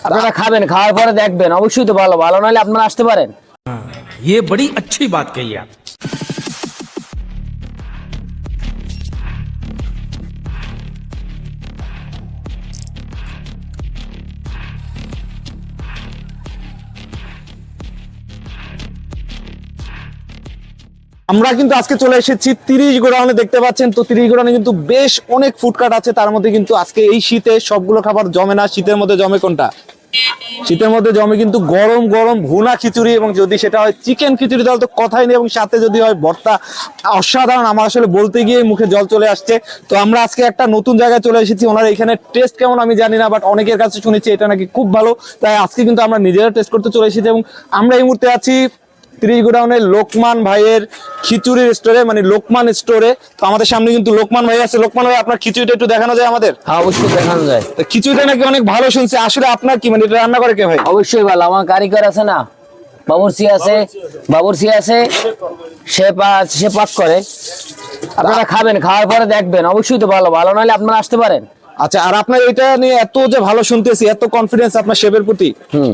আপনারা খাবেন খাওয়ার পরে দেখবেন অবশ্যই তো ভালো ভালো নাহলে আপনারা আসতে পারেন ये बड़ी अच्छी बात कही आप আমরা কিন্তু আজকে চলে এসেছি তিরিশ গোডাউনে, দেখতে পাচ্ছেন? তো তিরিশ গোডাউনে কিন্তু বেশ অনেক ফুডকার্ট আছে। তার মধ্যে কিন্তু আজকে এই শীতে সবগুলো খাবার জমে না। শীতের মধ্যে জমে কোনটা? শীতের মধ্যে জমে কিন্তু গরম গরম ভুনা খিচুড়ি এবং যদি সেটা হয় চিকেন খিচুড়ি, তাহলে তো কথাই নেই। এবং সাথে যদি হয় ভর্তা, অসাধারণ। আমার আসলে বলতে গিয়ে মুখে জল চলে আসছে। তো আমরা আজকে একটা নতুন জায়গায় চলে এসেছি। ওনার এখানে টেস্ট কেমন আমি জানি না বাট অনেকের কাছে শুনেছি এটা নাকি খুব ভালো। তাই আজকে কিন্তু আমরা নিজেরা টেস্ট করতে চলে এসেছি। এবং আমরা এই মুহূর্তে আছি ত্রিশ গোডাউনের লোকমান ভাইয়ের খিচুড়ির স্টোরে মানে লোকমান স্টোরে তো আমাদের সামনে কিন্তু লোকমান ভাই আছে। লোকমান ভাই আপনার খিচুড়িটা একটু দেখানো যায় আমাদের? হ্যাঁ অবশ্যই দেখানো যায়। তো খিচুড়িটা নাকি অনেক ভালো শুনছি। আসলে আপনার কি মানে এটা রান্না করে কে ভাই? অবশ্যই ভালো। আমার কারিগর আছে না? বাবুরসি আছে। বাবুরসি আছে। সে পা- সে পাক করে। আপনারা খাবেন খাওয়ার পরে দেখবেন। অবশ্যই তো ভালো। ভালো নাহলে আপনারা আসতে পারেন। আচ্ছা আর আপনার এটা নিয়ে এত যে ভালো শুনতেছি এত কনফিডেন্স আপনার শেফের প্রতি। হুম।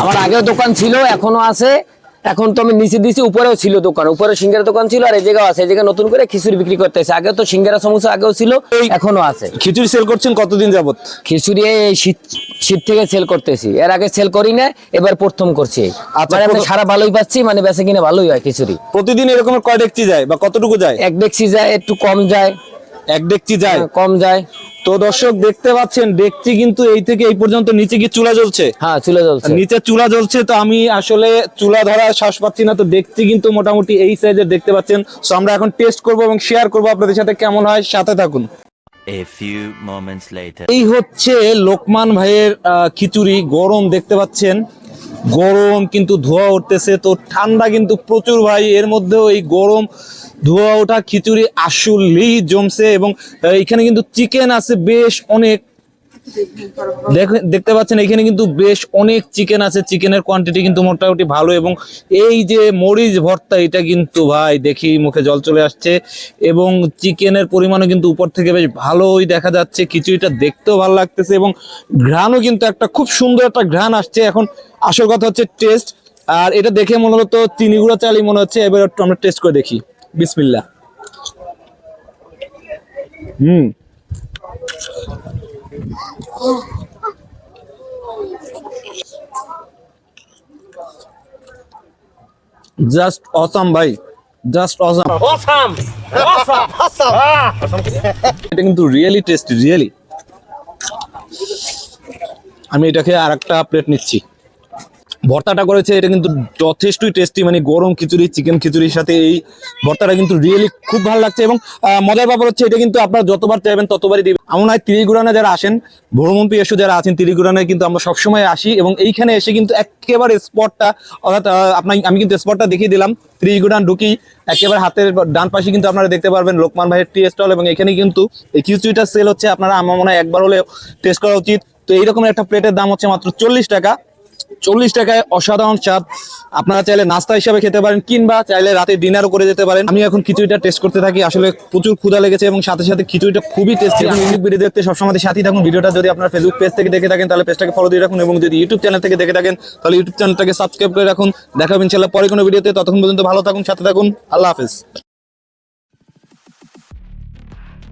আমার আগেও দোকান ছিল এখনও আছে। এখন তো আমি নিচে দিয়েছি উপরেও ছিল দোকান উপরে সিঙ্গারা দোকান ছিল আর এই জায়গাও আছে এই জায়গায় নতুন করে খিচুড়ি বিক্রি করতেছে। আগে তো সিঙ্গারা সমস্যা আগেও ছিল এখনও আছে। খিচুড়ি সেল করছেন কতদিন যাবত খিচুড়ি এই শীত শীত থেকে সেল করতেছি। এর আগে সেল করি না এবার প্রথম করছি। আচ্ছা, মানে আমি সারা ভালোই পাচ্ছি মানে বেঁচে কিনে ভালোই হয় খিচুড়ি। প্রতিদিন এরকম কয় ডেকচি যায় বা কতটুকু যায়? এক ডেকসি যায় একটু কম যায়। এক ডেকচি যায়। কম যায়। তো দর্শক দেখতে পাচ্ছেন ডেকচি কিন্তু এই থেকে এই পর্যন্ত নিচে কি চুলা জ্বলছে। হ্যাঁ চলে যাচ্ছে নিচে চুলা জ্বলছে তো আমি আসলে চুলা ধরার শ্বাস পাচ্ছি না। তো দেখছি কিন্তু মোটামুটি এই সাইজের দেখতে পাচ্ছেন। তো আমরা এখন টেস্ট করব এবং শেয়ার করব আপনাদের সাথে কেমন হয়। সাথে থাকুন. এই হচ্ছে লোকমান ভাইয়ের আহ, খিচুড়ি। গরম দেখতে পাচ্ছেন। গরম কিন্তু ধোয়া উঠতেছে, তো ঠান্ডা কিন্তু প্রচুর ভাই। এর মধ্যেও এই গরম ধোয়া ওঠা খিচুড়ি আসলেই জমছে এবং এখানে কিন্তু চিকেন আছে বেশ অনেক। দেখ- দেখতে পাচ্ছেন, এখানে কিন্তু বেশ অনেক চিকেন আছে। চিকেনের কোয়ান্টিটি কিন্তু মোটামুটি ভালো এবং এই যে মরিচ ভর্তা, এটা কিন্তু ভাই দেখি মুখে জল চলে আসছে এবং চিকেনের পরিমাণও কিন্তু উপর থেকে বেশ ভালোই দেখা যাচ্ছে। খিচুড়িটা দেখতেও ভালো লাগতেছে এবং ঘ্রাণও কিন্তু একটা খুব সুন্দর একটা ঘ্রাণ আসছে। এখন আসল কথা হচ্ছে টেস্ট আর এটা দেখে মনে হতো চিনি গুঁড়া চালই মনে হচ্ছে। এবার একটু আমরা টেস্ট করে দেখি। বিসমিল্লা হুম। জাস্ট অসাম ভাই জাস্ট অসাম এটা কিন্তু রিয়েলি টেস্টি রিয়েলি আমি এটাকে আর একটা প্লেট নিচ্ছি। ভর্তাটা করেছে, এটা কিন্তু যথেষ্টই টেস্টি মানে গরম খিচুড়ি চিকেন খিচুড়ির সাথে এই ভর্তাটা কিন্তু রিয়েলি খুব ভালো লাগছে এবং মজার ব্যাপার হচ্ছে এটা কিন্তু আপনারা যতবার চাইবেন ততবারই দিবেন। এমন হয় তিরিগুড়ানে যারা আসেন ভ্রমণ পিয়াসু যারা আছেন, তিরিগুড়ানে কিন্তু আমরা সবসময় আসি এবং এইখানে এসে কিন্তু একেবারে স্পটটা অর্থাৎ আপনার আমি কিন্তু স্পটটা দেখিয়ে দিলাম। ত্রিগুড়ান ঢুকি, একেবারে হাতের ডান পাশে কিন্তু আপনারা দেখতে পারবেন লোকমান ভাইয়ের টি স্টল এবং এখানে কিন্তু এই খিচুড়িটা সেল হচ্ছে, আপনারা আমার মনে হয় একবার হলে টেস্ট করা উচিত। তো এইরকম একটা প্লেটের দাম হচ্ছে মাত্র চল্লিশ টাকা। চল্লিশ টাকায় অসাধারণ স্বাদ। আপনারা চাইলে নাস্তা হিসাবে খেতে পারেন, কিংবা চাইলে রাতে ডিনারও করে যেতে পারেন। আমি এখন খিচুড়িটা টেস্ট করতে থাকি, আসলে প্রচুর ক্ষুধা লেগেছে এবং সাথে সাথে খিচুড়িটা খুবই টেস্টি ইউনিক ভিডিও দেখতে সবসময় সাথেই থাকুন। ভিডিওটা যদি আপনার ফেসবুক পেজ থেকে দেখে থাকেন, তাহলে পেজটাকে ফলো দিয়ে রাখুন এবং যদি ইউটিউব চ্যানেল থেকে দেখে থাকেন, তাহলে ইউটিউব চ্যানেলটাকে সাবস্ক্রাইব করে রাখুন। দেখাবেন ইনশাল্লাহ পরে কোনো ভিডিওতে ততক্ষণ পর্যন্ত ভালো থাকুন, সাথে থাকুন। আল্লাহ হাফেজ।